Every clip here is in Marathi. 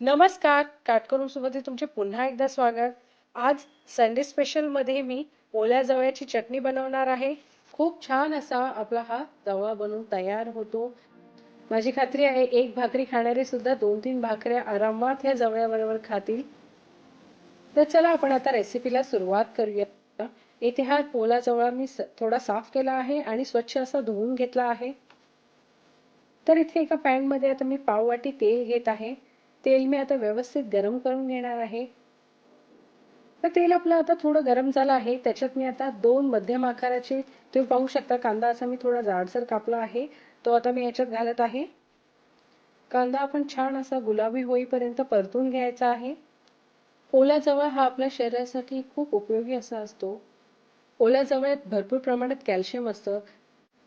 नमस्कार काटकरून तुमचे पुन्हा एकदा स्वागत. आज संडे स्पेशलमध्ये मी ओल्या जवळ्याची चटणी बनवणार आहे. खूप छान असा आपला हा जवळा बनवून तयार होतो. माझी खात्री आहे एक भाकरी खाणारे सुद्धा दोन तीन भाकऱ्या आरामात ह्या जवळ्याबरोबर खातील. तर चला आपण आता रेसिपीला सुरुवात करूया. येथे हा ओला जवळा मी थोडा साफ केला आहे आणि स्वच्छ असा धुवून घेतला आहे. तर इथे एका पॅनमध्ये आता मी पाव वाटी तेल घेत आहे. तेल मी आता व्यवस्थित गरम करून घेणार आहे. तर तेल आपलं आता थोडं गरम झालं आहे. त्याच्यात मी आता दोन मध्यम आकाराचे तुम्ही पाहू शकता कांदा असा मी थोडा जाडसर कापला आहे. तो आता मी याच्यात घालत आहे. कांदा आपण छान असा गुलाबी होईपर्यंत परतून घ्यायचा आहे. ओला जवळ हा आपल्या शरीरासाठी खूप उपयोगी असा असतो. ओल्या जवळात भरपूर प्रमाणात कॅल्शियम असतं.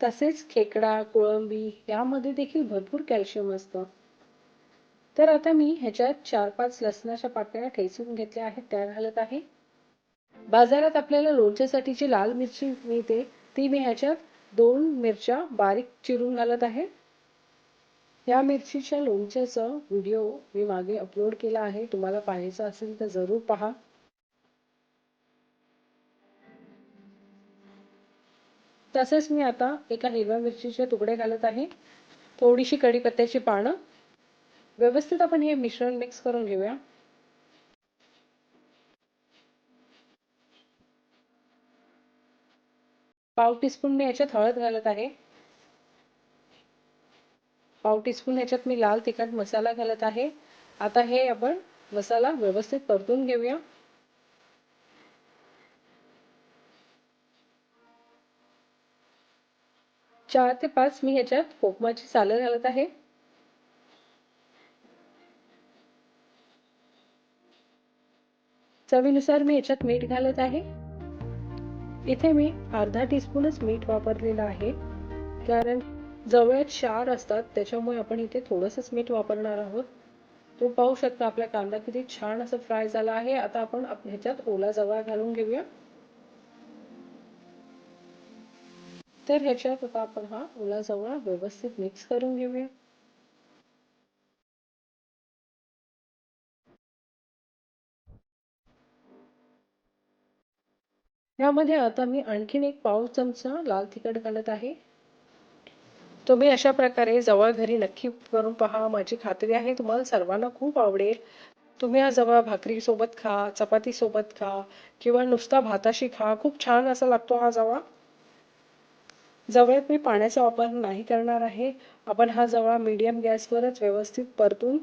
तसेच खेकडा कोळंबी यामध्ये देखील भरपूर कॅल्शियम असतं. तर आता मी ह्याच्यात चार पाच लसणाच्या पाकळ्या ठेचून घेतल्या आहेत त्या घालत आहे. बाजारात आपल्याला लोणच्यासाठी जी लाल मिरची मिळते. ती मी ह्याच्यात दोन मिरच्या बारीक चिरून घालत आहे. या मिरचीच्या लोणच्याचा व्हिडिओ मी मागे अपलोड केला आहे. तुम्हाला पाहायचा असेल तर जरूर पहा. तसेच मी आता एका हिरव्या मिरचीचे तुकडे घालत आहे. थोडीशी कढीपत्त्याची पानं व्यवस्थित आपण हे मिश्रण मिक्स करून घेऊया. पाव टीस्पून मी याच्यात हळद घालत आहे. पाव टीस्पून याच्यात मी लाल तिखट मसाला घालत आहे. आता हे आपण मसाला व्यवस्थित परतून घेऊया. चार ते पाच मी ह्याच्यात कोकमाची सालं घालत आहे. चवीनुसार मी याच्यात मीठ घालत आहे. इथे मी अर्धा टीस्पूनच मीठ वापरलेलं आहे. कारण जवळ क्षार असतात त्याच्यामुळे आपण इथे थोडंसंच मीठ वापरणार आहोत. तो पाहू शकता आपला कांदा किती छान असं फ्राय झाला आहे. आता आपण ह्याच्यात ओला जवळ घालून घेऊया. तर ह्याच्यात आता आपण हा ओला जवळ व्यवस्थित मिक्स करून घेऊया. यामध्ये आता मी आणखीन एक पाव चमचा लाल तिखट घालत आहे. तुम्ही अशा प्रकारे जवळ घरी नक्की करून पहा माझी खात्री आहे तुम्हाला सर्वांना खूप आवडेल. तुम्ही हा जवळ भाकरीसोबत खा चपातीसोबत खा किंवा नुसता भाताशी खा खूप छान असा लागतो हा जवळ जवळ्यात मी पाण्याचा वापर नाही करणार आहे. आपण हा जवळ मीडियम गॅसवरच व्यवस्थित परतून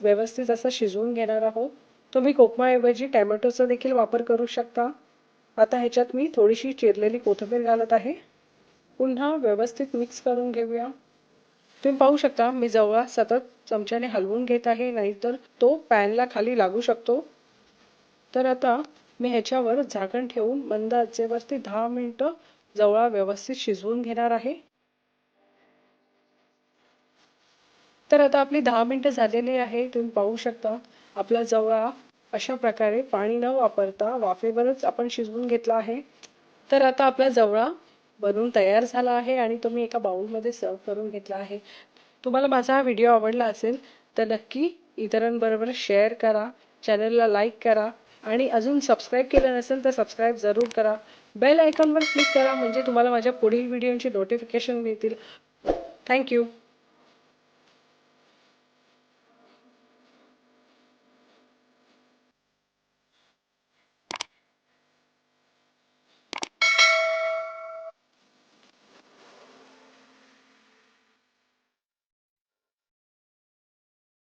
व्यवस्थित असा शिजवून घेणार आहोत. तुम्ही कोकमाऐवजी टॅमॅटोचा देखील वापर करू शकता. आता ह्याच्यात मी थोडीशी चिरलेली कोथिंबीर घालत आहे. पुन्हा व्यवस्थित मिक्स करून घेऊया. तुम्ही पाहू शकता मी जवळ सतत चमच्याने हलवून घेत आहे नाहीतर तो पॅनला खाली लागू शकतो. तर आता मी ह्याच्यावर झाकण ठेवून मंद आचेवरती दहा मिनिटं जवळा व्यवस्थित शिजवून घेणार आहे. तर आता आपली दहा मिनिटं झालेली आहे. तुम्ही पाहू शकता आपला जवळा अशा प्रकारे पाणी न वापरता वाफेवरच आपण शिजवून घेतला आहे. तर आता आपला जवळा बनवून तयार झाला आहे आणि तो मी एका बाउलमध्ये सर्व करून घेतला आहे. तुम्हाला माझा हा व्हिडिओ आवडला असेल तर नक्की इतरांबरोबर शेअर करा चॅनलला लाईक करा आणि अजून सबस्क्राईब केलं नसेल तर सबस्क्राईब जरूर करा. बेल आयकॉनवर क्लिक करा म्हणजे तुम्हाला माझ्या पुढील व्हिडिओची नोटिफिकेशन मिळतील. थँक्यू